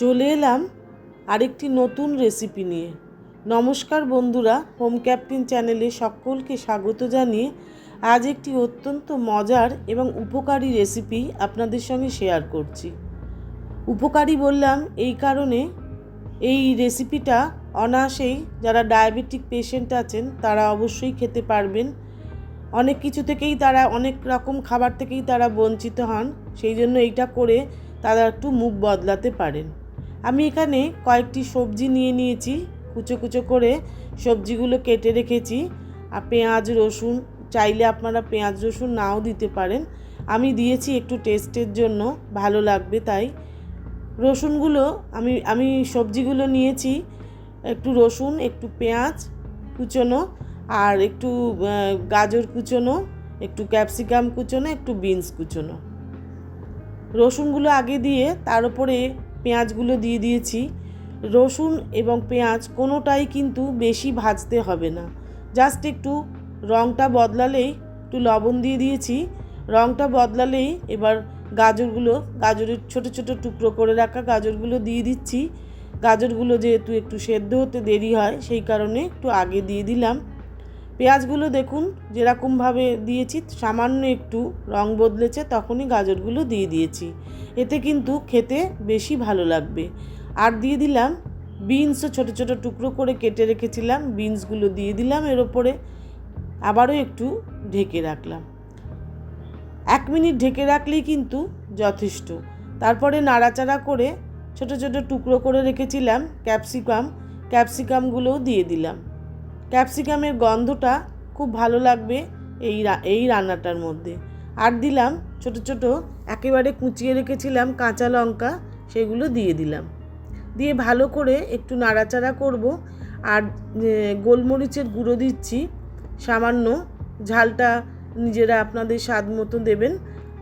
চলে এলাম আরেকটি নতুন রেসিপি নিয়ে। নমস্কার বন্ধুরা হোম ক্যাপ্টেন চ্যানেলে সকলকে স্বাগত জানিয়ে আজ একটি অত্যন্ত মজার এবং উপকারী রেসিপি আপনাদের সঙ্গে শেয়ার করছি। উপকারী বললাম এই কারণে এই রেসিপিটা অনায়াসেই যারা ডায়াবেটিক পেশেন্ট আছেন, তারা অবশ্যই খেতে পারবেন। অনেক কিছু থেকেই তারা, অনেক রকম খাবার থেকেই তারা বঞ্চিত হন, সেই জন্য এইটা করে তারা একটু মুখ বদলাতে পারেন। আমি এখানে কয়েকটি সবজি নিয়ে নিয়েছি। কুচো কুচো করে সবজিগুলো কেটে রেখেছি। আর পেঁয়াজ, রসুন, চাইলে আপনারা পেঁয়াজ, রসুন নাও দিতে পারেন। আমি দিয়েছি একটু টেস্টের জন্য, ভালো লাগবে তাই। রসুনগুলো আমি আমি সবজিগুলো নিয়েছি। একটু রসুন, একটু পেঁয়াজ কুচোনো আর একটু গাজর কুচোনো, একটু ক্যাপসিকাম কুচোনো, একটু বিনস কুচোনো। রসুনগুলো আগে দিয়ে তার উপরে পেঁয়াজগুলো দিয়ে দিয়েছি। রসুন এবং পেঁয়াজ কোনোটাই কিন্তু বেশি ভাজতে হবে না। জাস্ট একটু রঙটা বদলালেই একটু লবণ দিয়ে দিয়েছি। রঙটা বদলালেই এবার গাজরগুলো, গাজরের ছোট ছোট টুকরো করে রাখা গাজরগুলো দিয়ে দিচ্ছি। গাজরগুলো যেহেতু একটু সেদ্ধ হতে দেরি হয়, সেই কারণে একটু আগে দিয়ে দিলাম। পেঁয়াজগুলো দেখুন, যেরকমভাবে দিয়েছি, সামান্য একটু রং বদলেছে, তখনই গাজরগুলো দিয়ে দিয়েছি। এতে কিন্তু খেতে বেশি ভালো লাগবে। আর দিয়ে দিলাম বিনসও ছোটো ছোটো টুকরো করে কেটে রেখেছিলাম, বিনসগুলো দিয়ে দিলাম এর ওপরে। আবারও একটু ঢেকে রাখলাম। এক মিনিট ঢেকে রাখলেই কিন্তু যথেষ্ট। তারপরে নাড়াচাড়া করে ছোট ছোট টুকরো করে রেখেছিলাম ক্যাপসিকাম, ক্যাপসিকামগুলোও দিয়ে দিলাম। ক্যাপসিকামের গন্ধটা খুব ভালো লাগবে এই এই রান্নাটার মধ্যে। আর দিলাম ছোট ছোট, একেবারে কুচিয়ে রেখেছিলাম কাঁচা লঙ্কা, সেগুলো দিয়ে দিলাম। দিয়ে ভালো করে একটু নাড়াচাড়া করব, আর গোলমরিচের গুঁড়ো দিচ্ছি। সামান্য ঝালটা নিজেরা আপনাদের স্বাদ মতো দেবেন।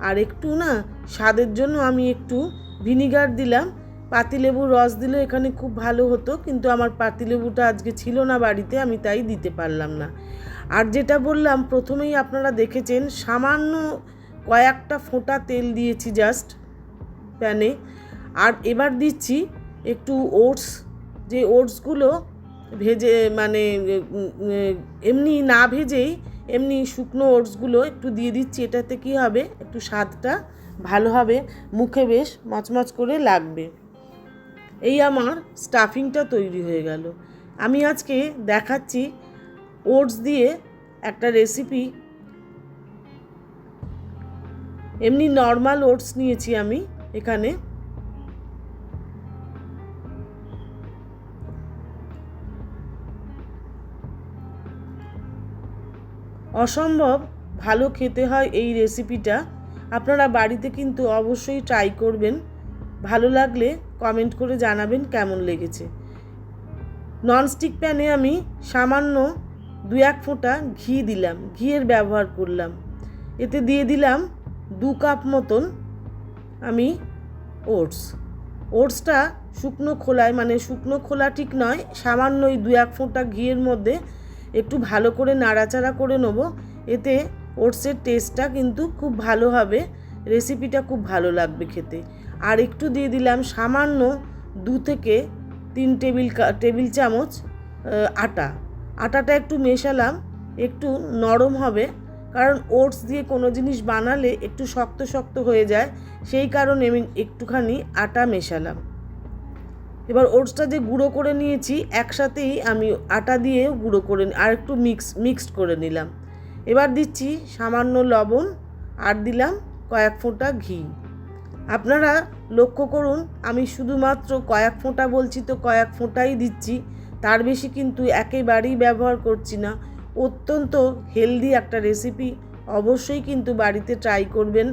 আর একটু না, স্বাদের জন্য আমি একটু ভিনিগার দিলাম। পাতিলেবুর রস দিলে এখানে খুব ভালো হতো, কিন্তু আমার পাতিলেবুটা আজকে ছিল না বাড়িতে, আমি তাই দিতে পারলাম না। আর যেটা বললাম, প্রথমেই আপনারা দেখেছেন, সামান্য কয়েকটা ফোঁটা তেল দিয়েছি জাস্ট প্যানে আর এবার দিচ্ছি একটু ওটস, যে ওটসগুলো ভেজে মানে এমনি না ভেজেই, এমনি শুকনো ওটসগুলো একটু দিয়ে দিচ্ছি, এটাতে কী হবে, একটু স্বাদটা ভালো হবে, মুখে বেশ মচমচ করে লাগবে। এই আমার স্টাফিংটা তৈরি হয়ে গেল। আমি আজকে দেখাচ্ছি ওটস দিয়ে একটা রেসিপি। এমনি নর্মাল ওটস নিয়েছি আমি এখানে। অসম্ভব ভালো খেতে হয় এই রেসিপিটা। আপনারা বাড়িতে কিন্তু অবশ্যই ট্রাই করবেন। ভালো লাগলে কমেন্ট করে জানাবেন কেমন লেগেছে। ননস্টিক প্যানে আমি সামান্য দু এক ফোঁটা ঘি দিলাম, ঘিয়ের ব্যবহার করলাম। এতে দিয়ে দিলাম দু কাপ মতন আমি ওটস। ওটসটা শুকনো খোলায় মানে শুকনো খোলা ঠিক নয়, সামান্য ওই দু এক ফোঁটা ঘিয়ের মধ্যে একটু ভালো করে নাড়াচাড়া করে নেব। এতে ওটসের টেস্টটা কিন্তু খুব ভালো হবে, রেসিপিটা খুব ভালো লাগবে খেতে। আর একটু দিয়ে দিলাম সামান্য দু থেকে তিন টেবিল টেবিল চামচ আটা। আটাটা একটু মেশালাম, একটু নরম হবে, কারণ ওটস দিয়ে কোনো জিনিস বানালে একটু শক্ত শক্ত হয়ে যায়, সেই কারণে আমি একটুখানি আটা মেশালাম। এবার ওটসটা যে গুঁড়ো করে নিয়েছি, একসাথেই আমি আটা দিয়ে গুঁড়ো করে আর একটু মিক্স, মিক্সড করে নিলাম। এবার দিচ্ছি সামান্য লবণ, আর দিলাম কয়েক ফোঁটা ঘি। আপনারা লক্ষ্য করুন, আমি শুধুমাত্র কয়েক ফোঁটা বলছি তো কয়েক ফোঁটাই দিচ্ছি, তার বেশি কিন্তু একেবারেই ব্যবহার করছি না। অত্যন্ত হেলদি একটা রেসিপি অবশ্যই কিন্তু বাড়িতে ট্রাই করবেন।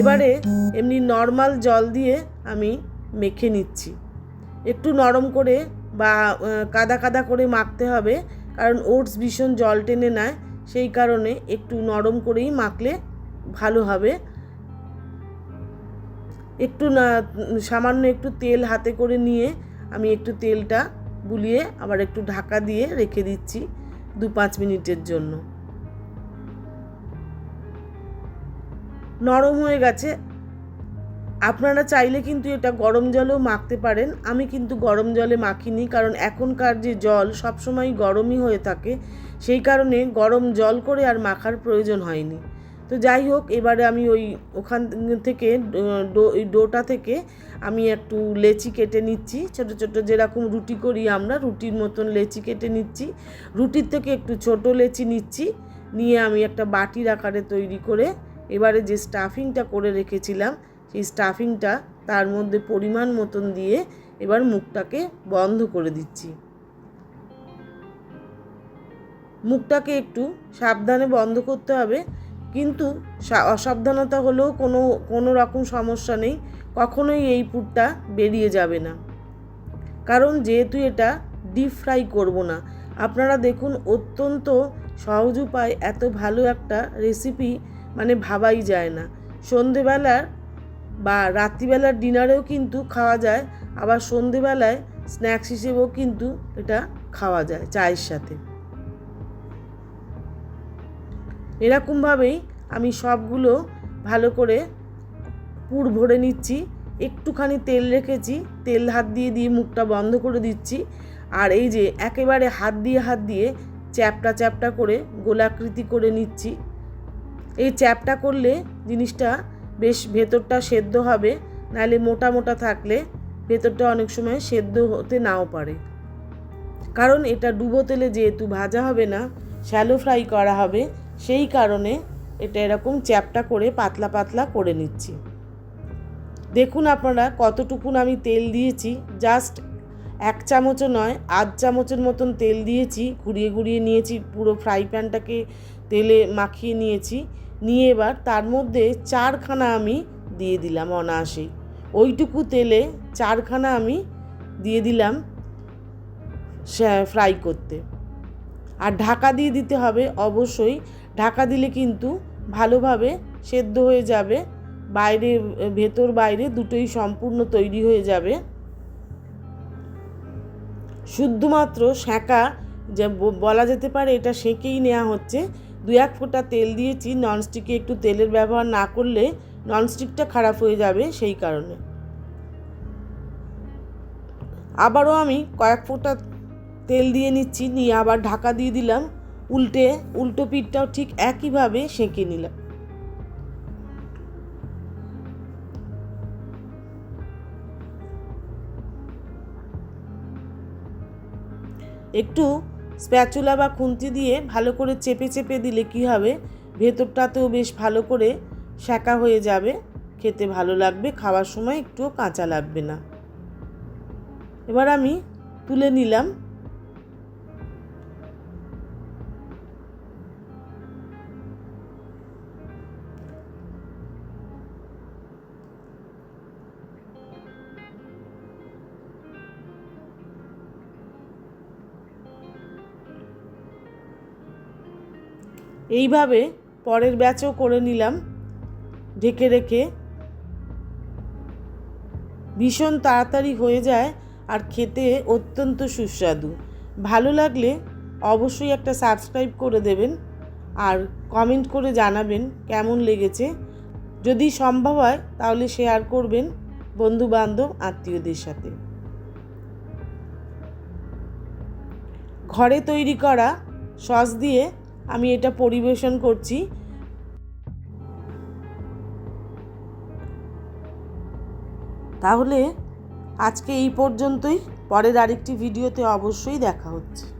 এবারে এমনি নর্মাল জল দিয়ে আমি মেখে নিচ্ছি। একটু নরম করে বা কাদা কাদা করে মাখতে হবে, কারণ ওটস ভীষণ জল টেনে নেয়, সেই কারণে একটু নরম করেই মাখলে ভালো হবে। একটু না, সামান্য একটু তেল হাতে করে নিয়ে আমি একটু তেলটা বুলিয়ে আবার একটু ঢাকা দিয়ে রেখে দিচ্ছি দু পাঁচ মিনিটের জন্য। নরম হয়ে গেছে। আপনারা চাইলে কিন্তু এটা গরম জলেও মাখতে পারেন। আমি কিন্তু গরম জলে মাখিনি কারণ এখনকার যে জল সবসময় গরমই হয়ে থাকে। সেই কারণে গরম জল করে আর মাখার প্রয়োজন হয়নি। তো যাই হোক, এবারে আমি ওই ওখান থেকে ডো ডোটা থেকে আমি একটু লেচি কেটে নিচ্ছি। ছোট ছোট যেরকম রুটি করি আমরা, রুটির মতন লেচি কেটে নিচ্ছি। রুটির থেকে একটু ছোট লেচি নিচ্ছি, নিয়ে আমি একটা বাটির আকারে তৈরি করে এবারে যে স্টাফিংটা করে রেখেছিলাম, সেই স্টাফিংটা তার মধ্যে পরিমাণ মতন দিয়ে এবার মুখটাকে বন্ধ করে দিচ্ছি। মুখটাকে একটু সাবধানে বন্ধ করতে হবে কিন্তু অসাবধানতা হলেও কোনো কোনো রকম সমস্যা নেই। কখনোই এই পুরটা বেরিয়ে যাবে না। কারণ যেহেতু এটা ডিপ ফ্রাই করব না, আপনারা দেখুন অত্যন্ত সহজ উপায়, এত ভালো একটা রেসিপি মানে ভাবাই যায় না। সন্ধেবেলার বা রাত্রিবেলার ডিনারেও কিন্তু খাওয়া যায়, আবার সন্ধেবেলায় স্ন্যাক্স হিসেবেও কিন্তু এটা খাওয়া যায় চায়ের সাথে। এরকমভাবেই আমি সবগুলো ভালো করে পুর ভরে নিচ্ছি। একটুখানি তেল রেখেছি, তেল হাত দিয়ে দিয়ে মুখটা বন্ধ করে দিচ্ছি। আর এই যে একেবারে হাত দিয়ে হাত দিয়ে চ্যাপটা চ্যাপটা করে গোলাকৃতি করে নিচ্ছি। এই চ্যাপটা করলে জিনিসটা বেশ ভেতরটা সেদ্ধ হবে, নাহলে মোটা মোটা থাকলে ভেতরটা অনেক সময় সেদ্ধ হতে নাও পারে। কারণ এটা ডুবো তেলে যেহেতু ভাজা হবে না শ্যালো ফ্রাই করা হবে সেই কারণে এটা এরকম চ্যাপটা করে পাতলা পাতলা করে নিচ্ছি। দেখুন আপনারা কতটুকুন আমি তেল দিয়েছি, জাস্ট এক চামচও নয়, আধ চামচের মতন তেল দিয়েছি, ঘুরিয়ে ঘুরিয়ে নিয়েছি, পুরো ফ্রাই প্যানটাকে তেলে মাখিয়ে নিয়েছি। নিয়ে এবার তার মধ্যে চারখানা আমি দিয়ে দিলাম অনায়াসেই ওইটুকু তেলে চারখানা আমি দিয়ে দিলাম ফ্রাই করতে। আর ঢাকা দিয়ে দিতে হবে অবশ্যই ঢাকা দিলে কিন্তু ভালোভাবে সেদ্ধ হয়ে যাবে। বাইরে, ভেতর বাইরে দুটোই সম্পূর্ণ তৈরি হয়ে যাবে। শুধুমাত্র সেঁকা যে বলা যেতে পারে এটা সেঁকেই নেওয়া হচ্ছে। দু এক ফোঁটা তেল দিয়েছি, ননস্টিকে একটু তেলের ব্যবহার না করলে ননস্টিকটা খারাপ হয়ে যাবে সেই কারণে। আবারও আমি কয়েক ফোঁটা তেল দিয়ে নিচ্ছি, নিয়ে আবার ঢাকা দিয়ে দিলাম। উল্টে, উল্টো পিঠটাও ঠিক একইভাবে সেঁকে নিলাম। একটু স্প্যাচুলা বা খুন্তি দিয়ে ভালো করে চেপে চেপে দিলে কি হবে? ভেতরটাতেও বেশ ভালো করে শাঁকা হয়ে যাবে। খেতে ভালো লাগবে, খাওয়ার সময় একটুও কাঁচা লাগবে না। এবার আমি তুলে নিলাম এইভাবে পরের ব্যাচও করে নিলাম। ঢেকে রেখে ভীষণ তাড়াতাড়ি হয়ে যায় আর খেতে অত্যন্ত সুস্বাদু। ভালো লাগলে অবশ্যই একটা সাবস্ক্রাইব করে দেবেন আর কমেন্ট করে জানাবেন কেমন লেগেছে। যদি সম্ভব হয় তাহলে শেয়ার করবেন বন্ধু বান্ধব আত্মীয়দের সাথে। ঘরে তৈরি করা সস দিয়ে আমি এটা পরিবেশন করছি। তাহলে আজকে এই পর্যন্তই। পরের আরেকটি ভিডিওতে অবশ্যই দেখা হচ্ছে।